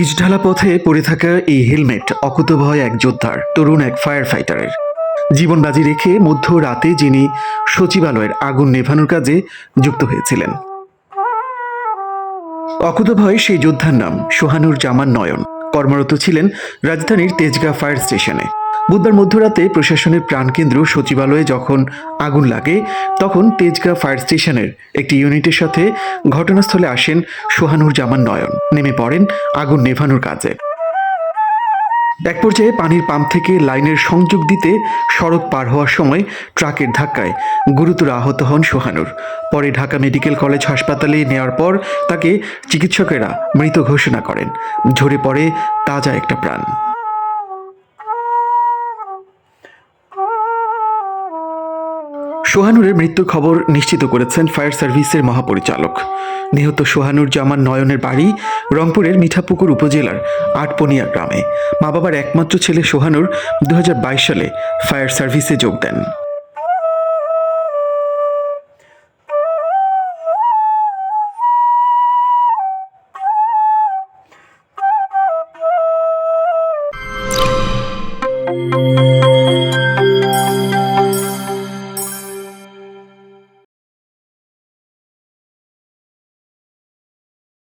ইটঢালা পথে পড়ে থাকা এই হেলমেট অকুতভয় এক যোদ্ধার, তরুণ এক ফায়ার ফাইটারের জীবন বাজি রেখে মধ্য রাতে যিনি সচিবালয়ের আগুন নেভানোর কাজে যুক্ত হয়েছিলেন। অকুতভয় সেই যোদ্ধার নাম সোহানুর জামান নয়ন। কর্মরত ছিলেন রাজধানীর তেজগাঁ ফায়ার স্টেশনে বুধবার মধ্যরাতে প্রশাসনের প্রাণকেন্দ্র সচিবালয়ে যখন আগুন লাগে, তখন তেজগাঁ ফায়ার স্টেশনের একটি ইউনিটের সাথে ঘটনাস্থলে আসেন সোহানুর জামান নয়ন। নেমে পড়েন আগুন নেভানোর কাজে। এক পর্যায়ে পানির পাম্প থেকে লাইনের সংযোগ দিতে সড়ক পার হওয়ার সময় ট্রাকের ধাক্কায় গুরুতর আহত হন সোহানুর। পরে ঢাকা মেডিকেল কলেজ হাসপাতালে নেওয়ার পর তাকে চিকিৎসকেরা মৃত ঘোষণা করেন। ঝরে পড়ে তাজা একটা প্রাণ। সোহানুরের মৃত্যুর খবর নিশ্চিত করেছেন ফায়ার সার্ভিসের মহাপরিচালক। নিহত সোহানুর জামান নয়নের বাড়ি রংপুরের মিঠাপুকুর উপজেলার আটপনিয়া গ্রামে। মা বাবার একমাত্র ছেলে সোহানুর দু হাজার বাইশ সালে ফায়ার সার্ভিসে যোগ দেন।